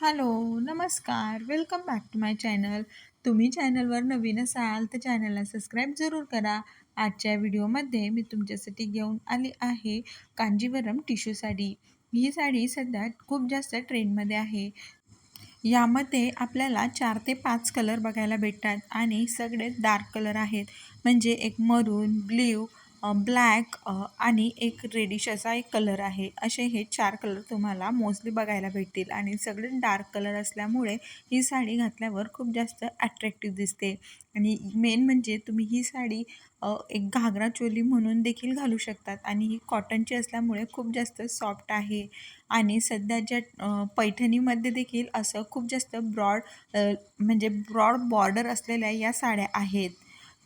Hello नमस्कार. Welcome back to my channel तुम्ही चॅनलवर नवीन असाल तर चॅनलला सबस्क्राईब जरूर करा. आजच्या व्हिडिओमध्ये मी तुमच्यासाठी घेऊन आली आहे कांजीवरम टिश्यू साडी. ही साडी सध्या खूप जास्त ट्रेंडमध्ये आहे. यामध्ये आपल्याला चार ते पाच कलर बघायला भेटतात आणि सगळे डार्क कलर आहेत. म्हणजे एक मरून ब्ल्यू ब्लॅक आणि एक रेडिश असा एक कलर आहे. असे हे चार कलर तुम्हाला मोस्टली बघायला भेटतील. आणि सगळे डार्क कलर असल्यामुळे ही साडी घातल्यावर खूप जास्त ॲट्रॅक्टिव्ह दिसते. आणि मेन म्हणजे तुम्ही ही साडी एक घागरा चोली म्हणून देखील घालू शकतात. आणि ही कॉटनची असल्यामुळे खूप जास्त सॉफ्ट आहे. आणि सध्याच्या पैठणीमध्ये देखील असं खूप जास्त ब्रॉड म्हणजे ब्रॉड बॉर्डर असलेल्या या साड्या आहेत.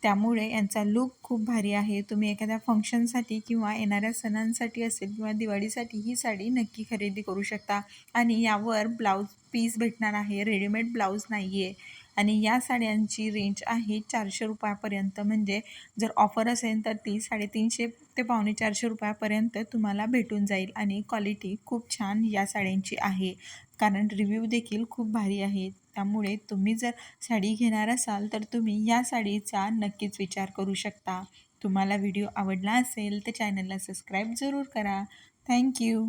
त्यामुळे यांचा लूक खूप भारी आहे. तुम्ही एखाद्या फंक्शनसाठी किंवा येणाऱ्या सणांसाठी असेल किंवा दिवाळीसाठी ही साडी नक्की खरेदी करू शकता. आणि यावर ब्लाऊज पीस भेटणार आहे. रेडीमेड ब्लाऊज नाही आहे आणि या साड्यांची रेंज आहे चारशे रुपयापर्यंत. म्हणजे जर ऑफर असेल तर ती साडेतीनशे ते पावणे चारशे रुपयापर्यंत तुम्हाला भेटून जाईल आणि क्वालिटी खूप छान या साड्यांची आहे. कारण रिव्ह्यू देखील खूप भारी आहेत त्यामुळे तुम्ही जर साडी घेणार असाल तर तुम्ही या साडीचा नक्कीच विचार करू शकता. तुम्हाला व्हिडिओ आवडला असेल तर चॅनलला सबस्क्राईब जरूर करा. थँक्यू